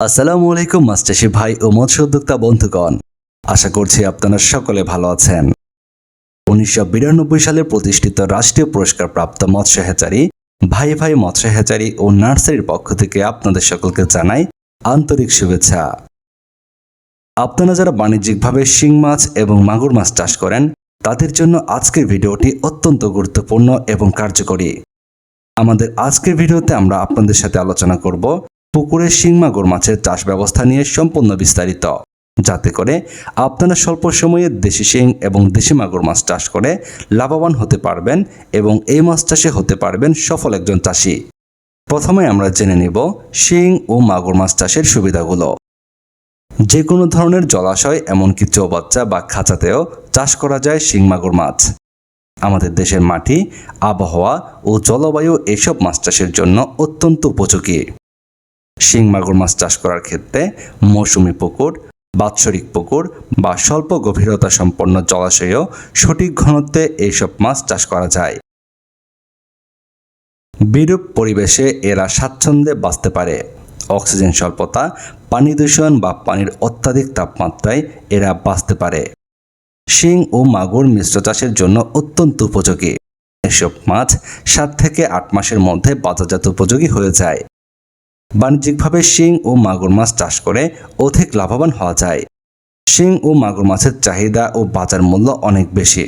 আসসালামু আলাইকুম মাস্টারশি ভাই ও মৎস্য উদ্যোক্তা বন্ধুগণ। আশা করছি আপনারা সকলে ভালো আছেন। উনিশশো বিরানব্বই সালে প্রতিষ্ঠিত রাষ্ট্রীয় পুরস্কার প্রাপ্ত মৎস্য হ্যাচারি, ভাই ভাই মৎস্য হ্যাচারি ও নার্সারির পক্ষ থেকে আপনাদের সকলকে জানাই আন্তরিক শুভেচ্ছা। আপনারা যারা বাণিজ্যিকভাবে শিং মাছ এবং মাগুর মাছ চাষ করেন, তাদের জন্য আজকের ভিডিওটি অত্যন্ত গুরুত্বপূর্ণ এবং কার্যকরী। আমাদের আজকের ভিডিওতে আমরা আপনাদের সাথে আলোচনা করব পুকুরে শিং মাগুর মাছের চাষ ব্যবস্থা নিয়ে সম্পূর্ণ বিস্তারিত। যাতে করে আপনারা স্বল্প সময়ে দেশি শিং এবং দেশি মাগুর মাছ চাষ করে লাভবান হতে পারবেন এবং এই মাছ চাষে হতে পারবেন সফল একজন চাষি। প্রথমে আমরা জেনে নিব শিং ও মাগুর মাছ চাষের সুবিধাগুলো। যে কোনো ধরনের জলাশয়, এমনকি চৌবাচ্চা বা খাঁচাতেও চাষ করা যায় শিং মাগুর মাছ। আমাদের দেশের মাটি, আবহাওয়া ও জলবায়ু এসব মাছ চাষের জন্য অত্যন্ত উপযোগী। শিং মাগুর মাছ চাষ করার ক্ষেত্রে মৌসুমি পুকুর, বাৎসরিক পুকুর বা স্বল্প গভীরতা সম্পন্ন জলাশয়েও সঠিক ঘনত্বে এইসব মাছ চাষ করা যায়। বিরূপ পরিবেশে এরা স্বাচ্ছন্দ্যে বাঁচতে পারে। অক্সিজেন স্বল্পতা, পানি দূষণ বা পানির অত্যাধিক তাপমাত্রায় এরা বাঁচতে পারে। শিং ও মাগুর মিশ্র চাষের জন্য অত্যন্ত উপযোগী। এসব মাছ সাত থেকে আট মাসের মধ্যে বাজারজাত উপযোগী হয়ে যায়। বাণিজ্যিকভাবে শিং ও মাগুর মাছ চাষ করে অধিক লাভবান হওয়া যায়। শিং ও মাগুর মাছের চাহিদা ও বাজার মূল্য অনেক বেশি।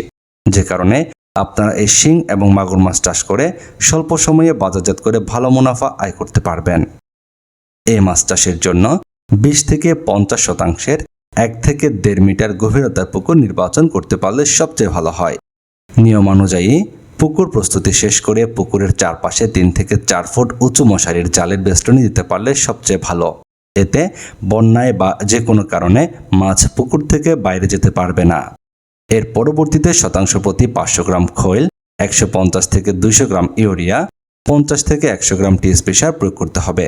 যে কারণে আপনারা এই শিং এবং মাগুর মাছ চাষ করে স্বল্প সময়ে বাজারজাত করে ভালো মুনাফা আয় করতে পারবেন। এই মাছ চাষের জন্য বিশ থেকে পঞ্চাশ শতাংশের এক থেকে দেড় মিটার গভীরতার পুকুর নির্বাচন করতে পারলে সবচেয়ে ভালো হয়। নিয়ম অনুযায়ী পুকুর প্রস্তুতি শেষ করে পুকুরের চারপাশে তিন থেকে চার ফুট উঁচু মশারির জালের বেষ্টনী দিতে পারলে সবচেয়ে ভালো। এতে বন্যায় বা যে কোনো কারণে মাছ পুকুর থেকে বাইরে যেতে পারবে না। এর পরবর্তীতে শতাংশ প্রতি পাঁচশো গ্রাম খৈল, একশো পঞ্চাশ থেকে দুইশো গ্রাম ইউরিয়া, পঞ্চাশ থেকে একশো গ্রাম টিএসপি সার প্রয়োগ করতে হবে।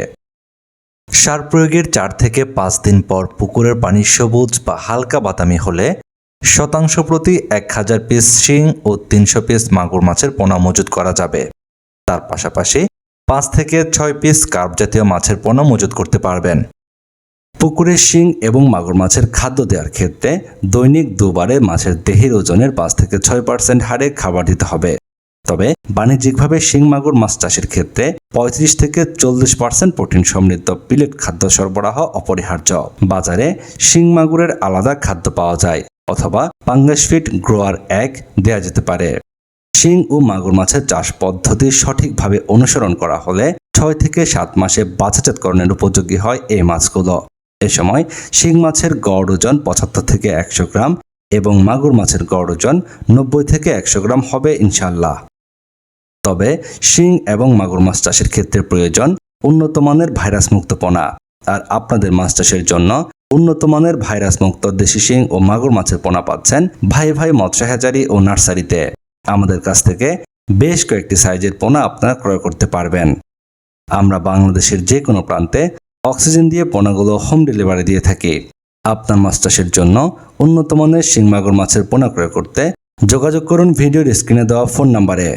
সার প্রয়োগের চার থেকে পাঁচ দিন পর পুকুরের পানি সবুজ বা হালকা বাদামি হলে শতাংশ প্রতি এক হাজার পিস শিং ও তিনশো পিস মাগুর মাছের পোনা মজুত করা যাবে। তার পাশাপাশি পাঁচ থেকে ছয় পিস কার্প জাতীয় মাছের পোনা মজুত করতে পারবেন। পুকুরের শিং এবং মাগুর মাছের খাদ্য দেওয়ার ক্ষেত্রে দৈনিক দুবারে মাছের দেহের ওজনের পাঁচ থেকে ছয় পার্সেন্ট হারে খাবার দিতে হবে। তবে বাণিজ্যিকভাবে শিং মাগুর মাছ চাষের ক্ষেত্রে পঁয়ত্রিশ থেকে চল্লিশ পার্সেন্ট প্রোটিন সমৃদ্ধ পিলেট খাদ্য সরবরাহ অপরিহার্য। বাজারে শিং মাগুরের আলাদা খাদ্য পাওয়া যায়। অথবা পাঙ্গাস ফিট গ্রোয়ার এক দেওয়া যেতে পারে। শিং ও মাগুর মাছের চাষ পদ্ধতি সঠিকভাবে অনুসরণ করা হলে ছয় থেকে সাত মাসে বাছাজাতকরণের উপযোগী হয় এই মাছগুলো। এ সময় শিং মাছের গড় ওজন পঁচাত্তর থেকে একশো গ্রাম এবং মাগুর মাছের গড় ওজন নব্বই থেকে একশো গ্রাম হবে ইনশাল্লাহ তবে শিং এবং মাগুর মাছ চাষের ক্ষেত্রে প্রয়োজন উন্নত মানের ভাইরাস মুক্ত পোনা। আর আপনাদের মাছ জন্য উন্নত মানের ভাইরাস মুক্ত দেশি শিং ও মাগুর মাছের পোনা পাচ্ছেন ভাই ভাই মৎস্য ও নার্সারিতে। আমাদের কাছ থেকে বেশ কয়েকটি সাইজের পোনা আপনারা ক্রয় করতে পারবেন। আমরা বাংলাদেশের যে কোনো প্রান্তে অক্সিজেন দিয়ে পোনাগুলো হোম ডেলিভারি দিয়ে থাকি। আপনার মাছ জন্য উন্নত মানের শিং মাগুর মাছের পোনা ক্রয় করতে যোগাযোগ করুন ভিডিওর স্ক্রিনে দেওয়া ফোন নাম্বারে।